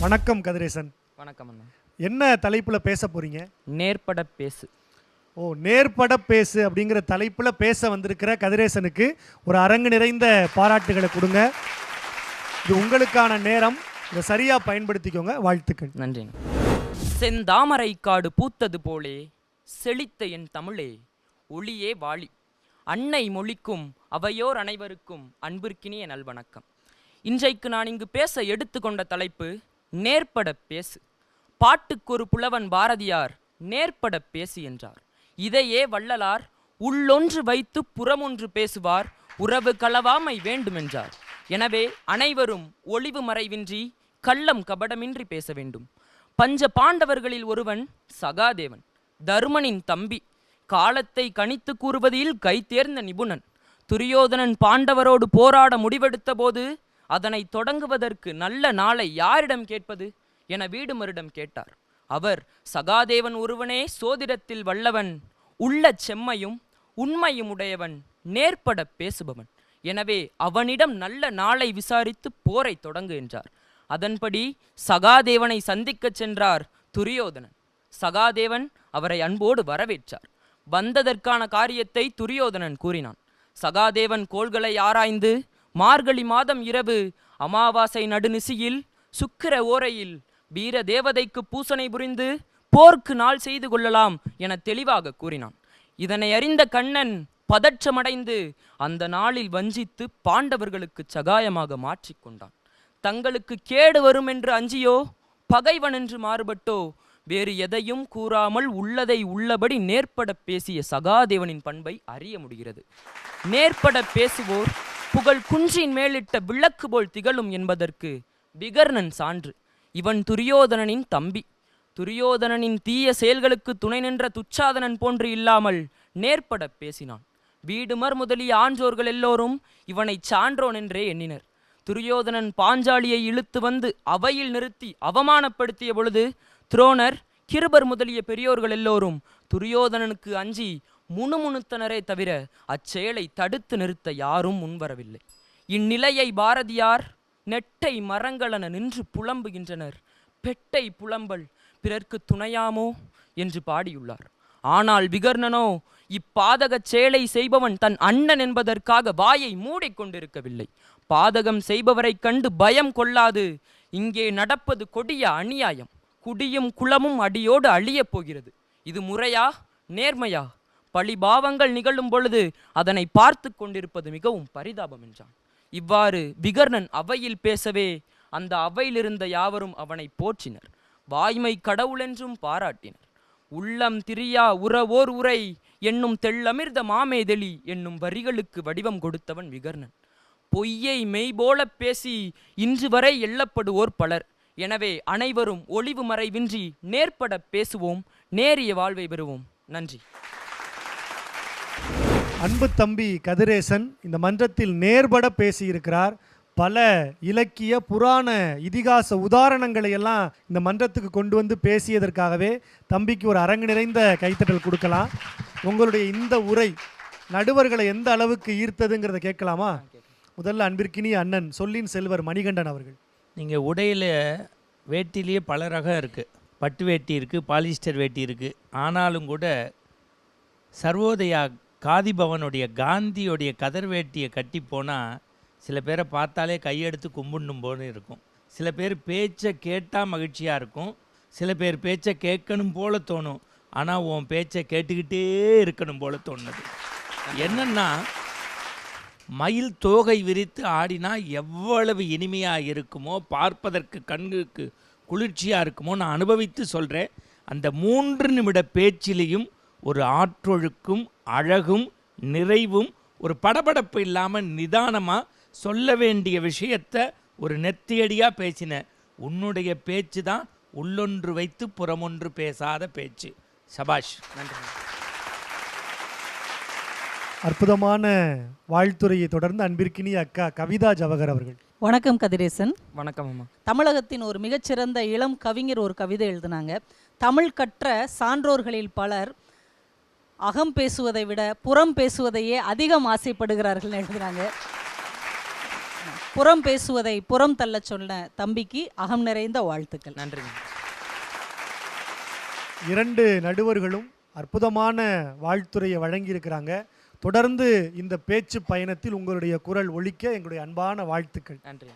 வணக்கம் கதிரேசன். வணக்கம் அண்ணா என்ன தலைப்புல பேச போறீங்க? நேர்பட பேசு. ஓ நேர்பட பேசு அப்படிங்கிற தலைப்புல பேச வந்திருக்கிற கதிரேசனுக்கு ஒரு அரங்கு நிறைந்த பாராட்டுகளை கொடுங்க. இது உங்களுக்கான நேரம். இதை சரியா பயன்படுத்திக்கோங்க. வாழ்த்துக்கள். நன்றி செந்தாமரை காடு பூத்தது போலே செழித்த என் தமிழே ஒளியே வாழி. அன்னை மொழிக்கும் அவையோர் அனைவருக்கும் அன்பிற்கினிய நல்வணக்கம். இன்றைக்கு நான் இங்கு பேச எடுத்துக்கொண்ட தலைப்பு நேர்பட பேசு. பாட்டுக்கொரு புலவன் பாரதியார் நேர்பட பேசு என்றார். இதையே வள்ளலார் உள்ளொன்று வைத்து புறமொன்று பேசுவார் உறவு களவாமை வேண்டுமென்றார். எனவே அனைவரும் ஒளிவு மறைவின்றி கள்ளம் கபடமின்றி பேச வேண்டும். பஞ்ச பாண்டவர்களில் ஒருவன் சகாதேவன் தருமனின் தம்பி காலத்தை கணித்து கூறுவதில் கைதேர்ந்த நிபுணன். துரியோதனன் பாண்டவரோடு போராட முடிவெடுத்த போது அதனை தொடங்குவதற்கு நல்ல நாளை யாரிடம் கேட்பது? என வீடுமரிடம் கேட்டார். அவர் சகாதேவன் ஒருவனே சோதிடத்தில் வல்லவன் உள்ள செம்மையும் உண்மையும் உடையவன் நேர்பட பேசுபவன். எனவே அவனிடம் நல்ல நாளை விசாரித்து போரை தொடங்கு என்றார். அதன்படி சகாதேவனை சந்திக்கச் சென்றார் துரியோதனன். சகாதேவன் அவரை அன்போடு வரவேற்றார். வந்ததற்கான காரியத்தை துரியோதனன் கூறினான். சகாதேவன் கோள்களை ஆராய்ந்து மார்கழி மாதம் இரவு அமாவாசை நடுநிசியில் சுக்கிர ஓரையில் வீர தேவதைக்கு பூசனை புரிந்து போர்க்கு நாள் செய்து கொள்ளலாம் என தெளிவாக கூறினான். இதனை அறிந்த கண்ணன் பதற்றமடைந்து அந்த நாளில் வஞ்சித்து பாண்டவர்களுக்கு சகாயமாக மாற்றிக்கொண்டான் தங்களுக்கு கேடு வரும் என்று அஞ்சியோ பகைவன் என்று மாறுபட்டோ வேறு எதையும் கூறாமல் உள்ளதை உள்ளபடி நேர்பட பேசிய சகாதேவனின் பண்பை அறிய முடிகிறது. நேர்பட பேசுவோர் புகழ் குன்றின் மேலிட்ட விளக்கு போல் திகழும் என்பதற்கு விகர்ணன் சான்று. இவன் துரியோதனனின் தம்பி. துரியோதனனின் தீய செயல்களுக்கு துணை நின்ற துச்சாதனன் போன்று இல்லாமல் நேர்பட பேசினான். வீடுமர் முதலிய ஆன்றோர்கள் எல்லோரும் இவனை சான்றோன் என்றே எண்ணினர். துரியோதனன் பாஞ்சாலியை இழுத்து வந்து அவையில் நிறுத்தி அவமானப்படுத்திய பொழுது துரோணர் கிருபர் முதலிய பெரியோர்கள் எல்லோரும் துரியோதனனுக்கு அஞ்சி முணுமுணுத்தனரே தவிர அச்செயலை தடுத்து நிறுத்த யாரும் முன்வரவில்லை. இந்நிலையை பாரதியார் நெட்டை மரங்களென நின்று புலம்புகின்றனர். பெட்டை புலம்பல் பிறர்க்கு துணையாமோ? என்று பாடியுள்ளார். ஆனால் விகர்ணனோ இப்பாதகச் செயலை செய்பவன் தன் அண்ணன் என்பதற்காக வாயை மூடிக்கொண்டிருக்கவில்லை பாதகம் செய்பவரைக் கண்டு பயம் கொள்ளாது. இங்கே நடப்பது கொடிய அநியாயம். குடியும் குளமும் அடியோடு அழியப் போகிறது. இது முறையா? நேர்மையா? பழிபாவங்கள் நிகழும் பொழுது அதனை பார்த்து கொண்டிருப்பது மிகவும் பரிதாபம் என்றான். இவ்வாறு விகர்ணன் அவையில் பேசவே அந்த அவையிலிருந்த யாவரும் அவனை போற்றினர். வாய்மை கடவுளென்றும் பாராட்டினர். உள்ளம் திரியா உறவோர் உரை என்னும் தெள்ளமிர்த மாமேதெளி என்னும் வரிகளுக்கு வடிவம் கொடுத்தவன் விகர்ணன். பொய்யை மெய்போலப் பேசி இன்று வரை எள்ளப்படுவோர் பலர். எனவே அனைவரும் ஒளிவு மறைவின்றி நேர்பட பேசுவோம் நேரிய வாழ்வை பெறுவோம். நன்றி. அன்பு தம்பி கதிரேசன் இந்த மன்றத்தில் நேர்பட பேசியிருக்கிறார். பல இலக்கிய புராண இதிகாச உதாரணங்களை எல்லாம் இந்த மன்றத்துக்கு கொண்டு வந்து பேசியதற்காகவே தம்பிக்கு ஒரு அரங்கு நிறைந்த கைத்தட்டல் கொடுக்கலாம். உங்களுடைய இந்த உரை நடுவர்களை எந்த அளவுக்கு ஈர்த்ததுங்கிறத கேட்கலாமா? முதல்ல அன்பிற்கினி அண்ணன் சொல்லின் செல்வர் மணிகண்டன் அவர்கள். நீங்கள் உடையில் வேட்டிலேயே பல ரகம் இருக்குது பட்டு வேட்டி இருக்குது பாலிஸ்டர் வேட்டி இருக்குது ஆனாலும் கூட சர்வோதயா காதிபவனுடைய காந்தியுடைய கதர் வேட்டியை கட்டி போனால் சில பேரை பார்த்தாலே கையெடுத்து கும்பிடணும் போல இருக்கும். சில பேர் பேச்சை கேட்டால் மகிழ்ச்சியாக இருக்கும். சில பேர் பேச்சை கேட்கணும் போல தோணும். ஆனால் உன் பேச்சை கேட்டுக்கிட்டே இருக்கணும் போல தோணுது. என்னன்னா மயில் தோகை விரித்து ஆடினா எவ்வளவு இனிமையாக இருக்குமோ பார்ப்பதற்கு கண்களுக்கு குளிர்ச்சியாக இருக்குமோ நான் அனுபவித்து சொல்கிறேன் அந்த மூன்று நிமிட பேச்சிலையும் ஒரு ஆற்றொழுக்கும் அழகும் நிறைவும் ஒரு படபடப்பு இல்லாமல் நிதானமாக சொல்ல வேண்டிய விஷயத்தை ஒரு நெத்தியடியாக பேசின. உன்னுடைய பேச்சு தான் உள்ளொன்று வைத்து புறமொன்று பேசாத பேச்சு. சபாஷ் நன்றி. அற்புதமான வாழ்த்துறையை தொடர்ந்து அன்பிற்கினிய அக்கா கவிதா ஜவஹர் அவர்கள். வணக்கம் கதிரேசன். வணக்கம் அம்மா. தமிழகத்தின் ஒரு மிகச்சிறந்த இளம் கவிஞர் ஒரு கவிதை எழுதினாங்க. தமிழ் கற்ற சான்றோர்களில் பலர் அகம் பேசுவதை விட புறம் பேசுவதையே அதிகம் ஆசைப்படுகிறார்கள் எழுதுனாங்க புறம் பேசுவதை புறம் தள்ளச் சொன்ன தம்பிக்கு அகம் நிறைந்த வாழ்த்துக்கள். நன்றிங்க. இரண்டு நடுவர்களும் அற்புதமான வாழ்த்துறையை வழங்கியிருக்கிறாங்க. தொடர்ந்து இந்த பேச்சு பயணத்தில் உங்களுடைய குரல் ஒலிக்க எங்களுடைய அன்பான வாழ்த்துக்கள். நன்றி